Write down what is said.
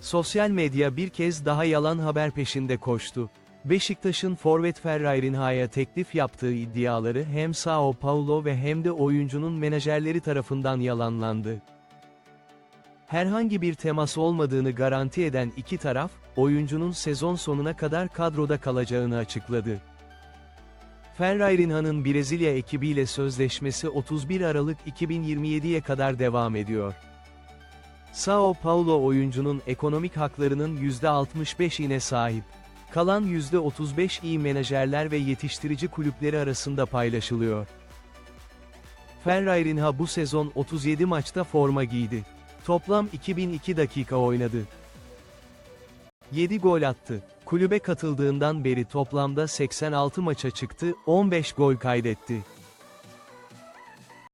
Sosyal medya bir kez daha yalan haber peşinde koştu. Beşiktaş'ın forvet Ferrairinha'ya teklif yaptığı iddiaları hem Sao Paulo ve hem de oyuncunun menajerleri tarafından yalanlandı. Herhangi bir temas olmadığını garanti eden iki taraf, oyuncunun sezon sonuna kadar kadroda kalacağını açıkladı. Ferrairinha'nın Brezilya ekibiyle sözleşmesi 31 Aralık 2027'ye kadar devam ediyor. Sao Paulo oyuncunun ekonomik haklarının %65'ine sahip. Kalan %35 iyi menajerler ve yetiştirici kulüpleri arasında paylaşılıyor. Ferrairinha bu sezon 37 maçta forma giydi. Toplam 2002 dakika oynadı. 7 gol attı. Kulübe katıldığından beri toplamda 86 maça çıktı, 15 gol kaydetti.